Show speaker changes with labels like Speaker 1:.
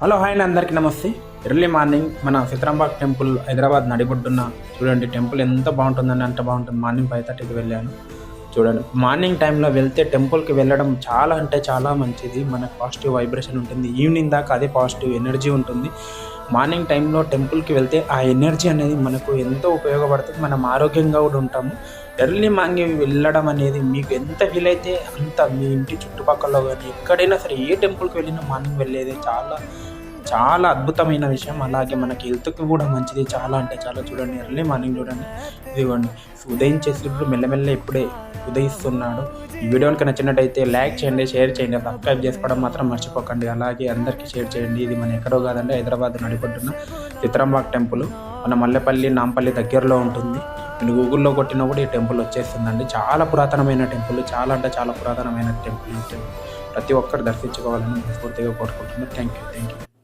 Speaker 1: hello hi అండి అందరికీ నమస్తే ఎర్లీ మార్నింగ్ మన సిత్రాంబాగ్ టెంపుల్ హైదరాబాద్ నడిబొడ్డున్న చూడండి టెంపుల్ ఎంత బాగుంటుందని అంత బాగుంటుంది మార్నింగ్ ఫైవ్ థర్టీకి వెళ్ళాను చూడండి మార్నింగ్ టైంలో వెళ్తే టెంపుల్కి వెళ్ళడం చాలా అంటే చాలా మంచిది మనకు పాజిటివ్ వైబ్రేషన్ ఉంటుంది ఈవినింగ్ దాకా అదే పాజిటివ్ ఎనర్జీ ఉంటుంది మార్నింగ్ టైంలో టెంపుల్కి వెళ్తే ఆ ఎనర్జీ అనేది మనకు ఎంతో ఉపయోగపడుతుంది మనం ఆరోగ్యంగా కూడా ఉంటాము ఎర్లీ మార్నింగ్ వెళ్ళడం అనేది మీకు ఎంత వీలైతే అంత మీ ఇంటి చుట్టుపక్కల కానీ ఎక్కడైనా సరే ఏ టెంపుల్కి వెళ్ళినా మార్నింగ్ వెళ్ళేది చాలా చాలా అద్భుతమైన విషయం అలాగే మనకి హెల్త్కి కూడా మంచిది చాలా అంటే చాలా చూడండి ఎర్లీ మార్నింగ్ చూడండి ఇదిగోండి ఉదయించేసినప్పుడు మెల్లమెల్ల ఇప్పుడే ఉదయిస్తున్నాడు ఈ వీడియోకి నచ్చినట్టయితే లైక్ చేయండి షేర్ చేయండి సబ్స్క్రైబ్ చేసుకోవడం మాత్రం మర్చిపోకండి అలాగే అందరికీ షేర్ చేయండి ఇది మనం ఎక్కడో కాదండి హైదరాబాద్ నడిపొట్టున్న చిత్రంబాగ్ టెంపుల్ మన మల్లెపల్లి నాంపల్లి దగ్గరలో ఉంటుంది నేను గూగుల్లో కొట్టినా కూడా ఈ టెంపుల్ వచ్చేస్తుందండి చాలా పురాతనమైన టెంపుల్ చాలా అంటే చాలా పురాతనమైన టెంపుల్ ప్రతి ఒక్కరు దర్శించుకోవాలని మనస్ఫూర్తిగా కోరుకుంటున్నాను థ్యాంక్ యూ థ్యాంక్ యూ